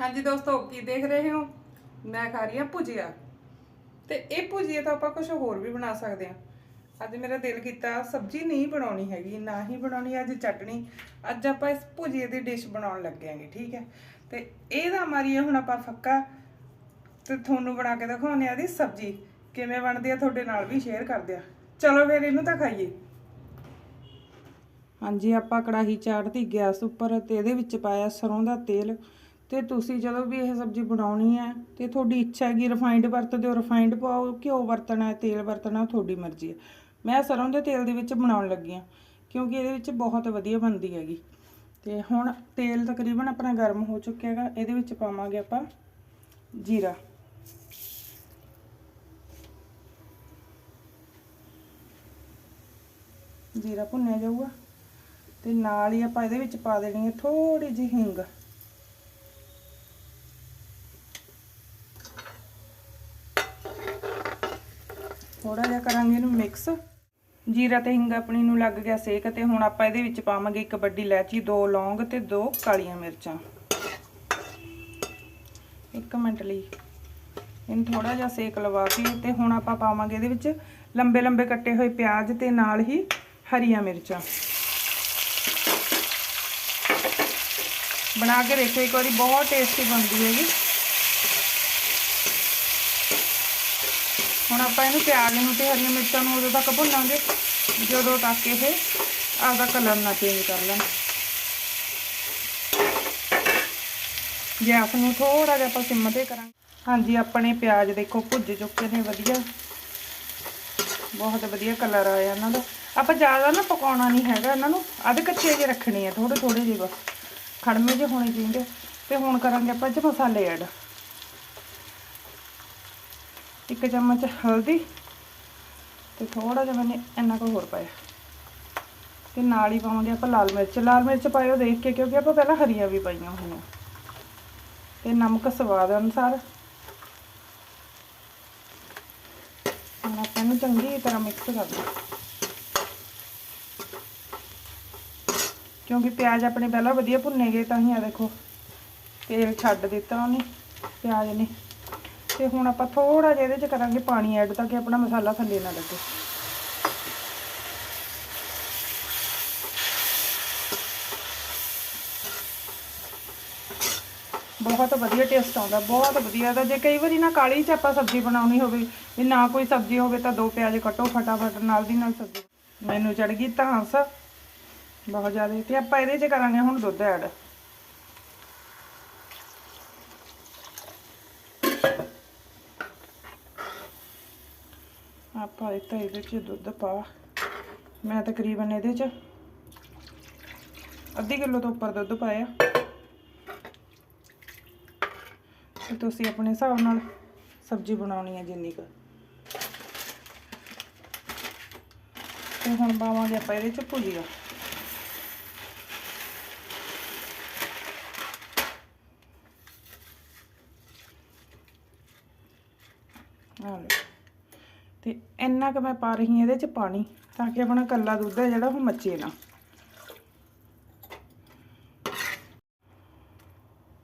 ਹਾਂਜੀ ਦੋਸਤੋ, ਕੀ ਦੇਖ ਰਹੇ ਹੋ? ਮੈਂ ਖਾ ਰਹੀ ਹਾਂ ਭੁਜੀਆ। ਤੇ ਇਹ ਭੁਜੀਆ ਤਾਂ ਆਪਾਂ ਕੁਝ ਹੋਰ ਵੀ ਬਣਾ ਸਕਦੇ ਹਾਂ। ਅੱਜ ਮੇਰਾ ਦਿਲ ਕੀਤਾ ਸਬਜ਼ੀ ਨਹੀਂ ਬਣਾਉਣੀ ਹੈਗੀ, ਨਾ ਹੀ ਬਣਾਉਣੀ, ਅੱਜ ਚਟਣੀ ਅੱਜ ਆਪਾਂ ਇਸ ਭੁਜੀਏ ਦੀ ਡਿਸ਼ ਬਣਾਉਣ ਲੱਗੇ ਠੀਕ ਹੈ? ਤੇ ਇਹਦਾ ਮਾਰੀਏ ਹੁਣ ਆਪਾਂ ਫੱਕਾ। ਤੇ ਤੁਹਾਨੂੰ ਬਣਾ ਕੇ ਦਿਖਾਉਂਦੇ ਆ ਦੀ ਸਬਜ਼ੀ। ਕਿਵੇਂ ਬਣਦੀ ਆ ਤੁਹਾਡੇ ਨਾਲ ਵੀ ਸ਼ੇਅਰ ਕਰਦੇ ਆ ਚਲੋ ਫਿਰ ਇਹਨੂੰ ਤਾਂ ਖਾਈਏ। ਹਾਂਜੀ, ਆਪਾਂ ਕੜਾਹੀ ਚਾੜਤੀ ਗੈਸ ਉੱਪਰ ਤੇ ਇਹਦੇ ਵਿੱਚ ਪਾਇਆ ਸਰੋਂ ਦਾ ਤੇਲ। ਤੇ ਤੁਸੀਂ ਜਦੋਂ ਵੀ ਇਹ ਸਬਜ਼ੀ ਬਣਾਉਣੀ ਹੈ ਤੇ ਤੁਹਾਡੀ ਇੱਛਾ ਹੈਗੀ ਰਿਫਾਈਂਡ ਵਰਤਦੇ ਹੋ ਰਿਫਾਈਂਡ ਪਾਓ, ਘਿਓ ਵਰਤਣਾ ਹੈ, ਤੇਲ ਵਰਤਣਾ ਉਹ ਤੁਹਾਡੀ ਮਰਜ਼ੀ ਹੈ। ਮੈਂ ਸਰੋਂ ਦੇ ਤੇਲ ਦੇ ਵਿੱਚ ਬਣਾਉਣ ਲੱਗੀ ਹਾਂ, ਕਿਉਂਕਿ ਇਹਦੇ ਵਿੱਚ ਬਹੁਤ ਵਧੀਆ ਬਣਦੀ ਹੈਗੀ। ਤੇ ਹੁਣ ਤੇਲ ਤਕਰੀਬਨ ਆਪਣਾ ਗਰਮ ਹੋ ਚੁੱਕਿਆ ਹੈਗਾ, ਇਹਦੇ ਵਿੱਚ ਪਾਵਾਂਗੇ ਆਪਾਂ ਜੀਰਾ। ਜੀਰਾ ਭੁੰਨਿਆ ਜਾਊਗਾ ਤੇ ਨਾਲ ਹੀ ਆਪਾਂ ਇਹਦੇ ਵਿੱਚ ਪਾ ਦੇਣੀ ਹੈ ਥੋੜੀ ਜਿਹੀ ਹਿੰਗ। ਥੋੜਾ ਜਿਹਾ ਕਰਾਂਗੇ ਇਹਨੂੰ ਮਿਕਸ ਜੀਰਾ ਤੇ ਹਿੰਗ ਆਪਣੀ ਨੂੰ ਲੱਗ ਗਿਆ ਸੇਕ ਤੇ ਹੁਣ ਆਪਾਂ ਇਹਦੇ ਵਿੱਚ ਪਾਵਾਂਗੇ ਇੱਕ ਵੱਡੀ ਇਲਾਚੀ ਦੋ ਲੌਂਗ ਤੇ ਦੋ ਕਾਲੀਆਂ ਮਿਰਚਾਂ। ਇੱਕ ਮਿੰਟ ਲਈ। ਇਹਨੂੰ ਥੋੜਾ ਜਿਹਾ ਸੇਕ ਲਵਾ ਕੇ ਤੇ ਹੁਣ ਆਪਾਂ ਪਾਵਾਂਗੇ ਇਹਦੇ ਵਿੱਚ ਲੰਬੇ ਲੰਬੇ ਕੱਟੇ ਹੋਏ ਪਿਆਜ਼ ਤੇ ਨਾਲ ਹੀ ਹਰੀਆਂ ਮਿਰਚਾਂ। ਬਣਾ ਕੇ ਦੇਖੋ, ਇੱਕ ਵਾਰੀ ਬਹੁਤ ਟੇਸਟੀ ਬਣਦੀ ਹੈਗੀ। ਹੁਣ ਆਪਾਂ ਇਹਨੂੰ ਪਿਆਜ਼ ਨੂੰ ਤੇ ਹਰੀਆਂ ਮਿਰਚਾਂ ਨੂੰ ਉਦੋਂ ਤੱਕ ਭੁੰਨਾਂਗੇ, ਜਦੋਂ ਤੱਕ ਇਹ ਆਪਦਾ ਕਲਰ ਨਾ ਚੇਂਜ ਕਰ ਲੈਣ। ਗੈਸ ਨੂੰ ਥੋੜਾ ਜਿਹਾ ਆਪਾਂ ਸਿਮ ਤੇ ਕਰਾਂਗੇ। ਹਾਂਜੀ, ਆਪਣੇ ਪਿਆਜ਼ ਦੇਖੋ ਭੁੱਜ ਚੁੱਕੇ ਨੇ, ਵਧੀਆ। ਬਹੁਤ ਵਧੀਆ ਕਲਰ ਆਇਆ ਇਹਨਾਂ ਦਾ। ਆਪਾਂ ਜ਼ਿਆਦਾ ਨਾ ਪਕਾਉਣਾ ਨਹੀਂ ਹੈਗਾ ਇਹਨਾਂ ਨੂੰ, ਅੱਧ ਕੱਚੇ ਜਿਹੇ ਰੱਖਣੇ ਆ ਥੋੜੇ ਥੋੜੇ ਜਿਹੇ ਬਸ। ਖੜਮੇ ਜਿਹੇ ਹੋਣੇ ਚਾਹੀਦੇ। ਤੇ ਹੁਣ ਕਰਾਂਗੇ ਆਪਾਂ ਇਹ ਮਸਾਲੇ ਐਡ। ਇੱਕ ਚਮਚ ਹਲਦੀ ਤੇ ਥੋੜਾ ਜਿਹਾ ਮੈਨੇ ਇੰਨਾ ਕੁ ਹੋਰ ਪਾਇਆ। ਤੇ ਨਾਲ ਹੀ ਪਾਵਾਂਗੇ ਆਪਾਂ ਲਾਲ ਮਿਰਚ। ਲਾਲ ਮਿਰਚ ਪਾਇਓ ਦੇਖ ਕੇ, ਕਿਉਂਕਿ ਆਪਾਂ ਪਹਿਲਾਂ ਹਰੀਆਂ ਵੀ ਪਾਈਆਂ ਹੋਈਆਂ। ਤੇ ਨਮਕ ਸਵਾਦ ਅਨੁਸਾਰ। ਹੁਣ ਆਪਾਂ ਇਹਨੂੰ ਚੰਗੀ ਤਰ੍ਹਾਂ ਮਿਕਸ ਕਰ ਲਵਾਂ ਕਿਉਂਕਿ ਪਿਆਜ਼ ਆਪਣੇ ਪਹਿਲਾਂ ਵਧੀਆ ਭੁੰਨੇ ਗਏ, ਤਾਂ ਹੀ ਆ ਦੇਖੋ, ਤੇਲ ਛੱਡ ਦਿੱਤਾ ਉਹਨੇ, ਪਿਆਜ਼ ਨੇ। ਤੇ ਹੁਣ ਆਪਾਂ ਥੋੜਾ ਜਿਹਾ ਇਹਦੇ ਚ ਕਰਾਂਗੇ ਪਾਣੀ ਐਡ ਤਾਂ ਕਿ ਆਪਣਾ ਮਸਾਲਾ ਥੱਲੇ ਨਾ ਲੱਗੇ। ਬਹੁਤ ਵਧੀਆ ਟੇਸਟ ਆਉਂਦਾ, ਬਹੁਤ ਵਧੀਆ। ਤਾਂ ਜੇ ਕਈ ਵਾਰੀ ਨਾ ਕਾਲੀ ਚ ਆਪਾਂ ਸਬਜ਼ੀ ਬਣਾਉਣੀ ਹੋਵੇ, ਵੀ ਨਾ ਕੋਈ ਸਬਜ਼ੀ ਹੋਵੇ ਤਾਂ ਦੋ ਪਿਆਜ਼ ਕੱਟੋ ਫਟਾਫਟ, ਨਾਲ ਦੀ ਨਾਲ ਸਬਜ਼ੀ। ਮੈਨੂੰ ਚੜ ਗਈ ਧਾਂਸ ਬਹੁਤ ਜ਼ਿਆਦਾ। ਤੇ ਆਪਾਂ ਇਹਦੇ ਚ ਕਰਾਂਗੇ ਹੁਣ ਦੁੱਧ ਐਡ ਆਪਾਂ ਇਹ ਤਾਂ ਇਹਦੇ ਚ ਦੁੱਧ ਪਾ। ਮੈਂ ਤਕਰੀਬਨ ਇਹਦੇ ਚ ਅੱਧੀ ਕਿਲੋ ਤੋਂ ਉੱਪਰ ਦੁੱਧ ਪਾਇਆ। ਤੇ ਤੁਸੀਂ ਆਪਣੇ ਹਿਸਾਬ ਨਾਲ ਸਬਜ਼ੀ ਬਣਾਉਣੀ ਹੈ ਜਿੰਨੀ ਕੁ। ਤੇ ਹੁਣ ਪਾਵਾਂਗੇ ਆਪਾਂ ਇਹਦੇ ਚ ਭੁਜੀਆ। ਆ ਲਓ। ਤੇ ਇੰਨਾ ਕੁ ਮੈਂ ਪਾ ਰਹੀ ਹਾਂ ਇਹਦੇ ਚ ਪਾਣੀ, ਤਾਂ ਕਿ ਆਪਣਾ ਕੱਲਾ ਦੁੱਧ ਹੈ ਜਿਹੜਾ ਉਹ ਮੱਚੇ ਨਾ।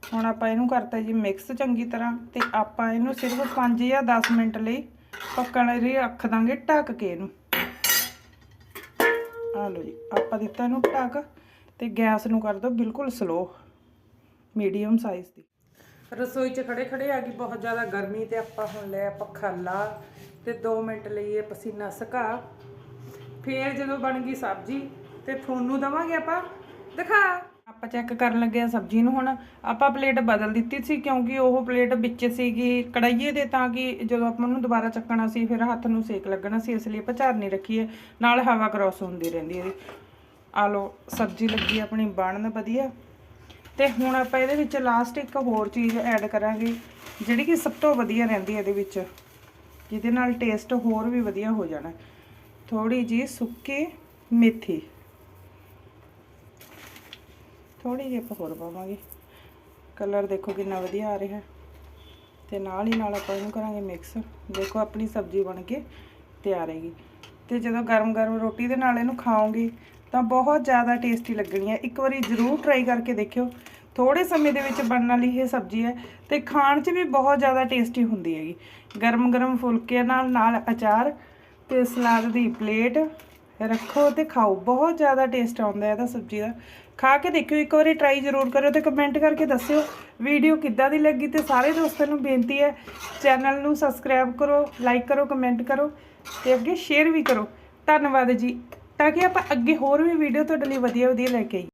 ਹੁਣ ਆਪਾਂ ਇਹਨੂੰ ਕਰਤਾ ਜੀ ਮਿਕਸ ਚੰਗੀ ਤਰ੍ਹਾਂ, ਤੇ ਆਪਾਂ ਇਹਨੂੰ ਸਿਰਫ 5 ਜਾਂ 10 ਮਿੰਟ ਲਈ ਪੱਕਣ ਲਈ ਰੱਖ ਦਾਂਗੇ ਢੱਕ ਕੇ ਇਹਨੂੰ। ਆ ਲਓ ਜੀ, ਆਪਾਂ ਦਿੱਤਾ ਇਹਨੂੰ ਢੱਕ, ਤੇ ਗੈਸ ਨੂੰ ਕਰ ਦਿਓ ਬਿਲਕੁਲ ਸਲੋ ਮੀਡੀਅਮ ਸਾਈਜ਼ ਦੀ। ਰਸੋਈ 'ਚ ਖੜੇ ਖੜੇ ਆ ਗਈ, ਬਹੁਤ ਜ਼ਿਆਦਾ ਗਰਮੀ ਤੇ ਆਪਾਂ ਹੁਣ ਲਿਆ ਪੱਖਾ ਲਾ ਤੇ 2 ਮਿੰਟ ਲਈ ਇਹ ਪਸੀਨਾ ਸੁਕਾ। ਫੇਰ ਜਦੋਂ ਬਣ ਗਈ ਸਬਜ਼ੀ ਤੇ ਤੁਹਾਨੂੰ ਦਵਾਂਗੇ ਆਪਾਂ। ਦਿਖਾ। ਆਪਾਂ ਚੈੱਕ ਕਰਨ ਲੱਗੇ ਆ ਸਬਜ਼ੀ ਨੂੰ ਹੁਣ। ਆਪਾਂ ਪਲੇਟ ਬਦਲ ਦਿੱਤੀ ਸੀ ਕਿਉਂਕਿ ਉਹ ਪਲੇਟ ਵਿੱਚ ਸੀਗੀ ਕੜਾਈਏ ਦੇ ਤਾਂ ਕਿ ਜਦੋਂ ਆਪਾਂ ਉਹਨੂੰ ਦੁਬਾਰਾ ਚੱਕਣਾ ਸੀ ਫਿਰ ਹੱਥ ਨੂੰ ਸੇਕ ਲੱਗਣਾ ਸੀ, ਇਸ ਲਈ ਆਪਾਂ ਝਾਰਨੀ ਰੱਖੀਏ ਨਾਲ ਹਵਾ ਕ੍ਰਾਸ ਹੁੰਦੀ ਰਹਿੰਦੀ ਇਹਦੀ ਆ ਲੋ ਸਬਜ਼ੀ ਲੱਗੀ ਆਪਣੀ, ਬਣਨ ਵਧੀਆ। ਤੇ ਹੁਣ ਆਪਾਂ ਇਹਦੇ ਵਿੱਚ ਲਾਸਟ ਇੱਕ ਹੋਰ ਚੀਜ਼ ਐਡ ਕਰਾਂਗੇ, ਜਿਹੜੀ ਕਿ ਸਭ ਤੋਂ ਵਧੀਆ ਰਹਿੰਦੀ ਹੈ ਇਹਦੇ ਵਿੱਚ, ਜਿਹਦੇ ਨਾਲ ਟੇਸਟ ਹੋਰ ਵੀ ਵਧੀਆ ਹੋ ਜਾਣਾ। ਥੋੜੀ ਜੀ ਸੁੱਕੀ ਮੇਥੀ। ਥੋੜੀ ਜਿਹੀ ਆਪਾਂ ਹੋਰ ਪਾਵਾਂਗੇ। ਕਲਰ ਦੇਖੋ ਕਿੰਨਾ ਵਧੀਆ ਆ ਰਿਹਾ। ਤੇ ਨਾਲ ਹੀ ਨਾਲ ਆਪਾਂ ਇਹਨੂੰ ਕਰਾਂਗੇ ਮਿਕਸ ਦੇਖੋ ਆਪਣੀ ਸਬਜ਼ੀ ਬਣ ਕੇ ਤਿਆਰ ਹੈਗੀ। ਤੇ ਜਦੋਂ ਗਰਮ-ਗਰਮ ਰੋਟੀ ਦੇ ਨਾਲ ਇਹਨੂੰ ਖਾਓਗੇ ਤਾਂ ਬਹੁਤ ਜ਼ਿਆਦਾ ਟੇਸਟੀ ਲੱਗਣੀ ਹੈ ਇੱਕ ਵਾਰੀ ਜ਼ਰੂਰ ਟਰਾਈ ਕਰਕੇ ਦੇਖਿਓ। ਥੋੜੇ ਸਮੇਂ ਦੇ ਵਿੱਚ ਬਣਨ ਵਾਲੀ ਇਹ ਸਬਜ਼ੀ ਹੈ ਤੇ ਖਾਣ 'ਚ ਵੀ ਬਹੁਤ ਜ਼ਿਆਦਾ ਟੇਸਟੀ ਹੁੰਦੀ ਹੈਗੀ। ਗਰਮ ਗਰਮ ਫੁਲਕੇ ਨਾਲ ਨਾਲ ਅਚਾਰ ਤੇ ਸਲਾਦ ਦੀ ਪਲੇਟ ਰੱਖੋ ਤੇ ਖਾਓ। ਬਹੁਤ ਜ਼ਿਆਦਾ ਟੇਸਟ ਆਉਂਦਾ ਹੈ ਇਹਦਾ ਸਬਜ਼ੀ ਦਾ। ਖਾ ਕੇ ਦੇਖਿਓ, ਇੱਕ ਵਾਰੀ ਟਰਾਈ ਜ਼ਰੂਰ ਕਰਿਓ ਤੇ ਕਮੈਂਟ ਕਰਕੇ ਦੱਸਿਓ ਵੀਡੀਓ ਕਿੱਦਾਂ ਦੀ ਲੱਗੀ ਤੇ ਸਾਰੇ ਦੋਸਤਾਂ ਨੂੰ ਬੇਨਤੀ ਹੈ, ਚੈਨਲ ਨੂੰ ਸਬਸਕ੍ਰਾਈਬ ਕਰੋ ਲਾਈਕ ਕਰੋ ਕਮੈਂਟ ਕਰੋ ਤੇ ਅੱਗੇ ਸ਼ੇਅਰ ਵੀ ਕਰੋ। ਧੰਨਵਾਦ ਜੀ। ਤਾਂ ਕਿ ਆਪਾਂ ਅੱਗੇ ਹੋਰ ਵੀ ਵੀਡੀਓ ਤੁਹਾਡੇ ਲਈ ਵਧੀਆ ਵਧੀਆ ਲੈ ਕੇ ਆਈਏ।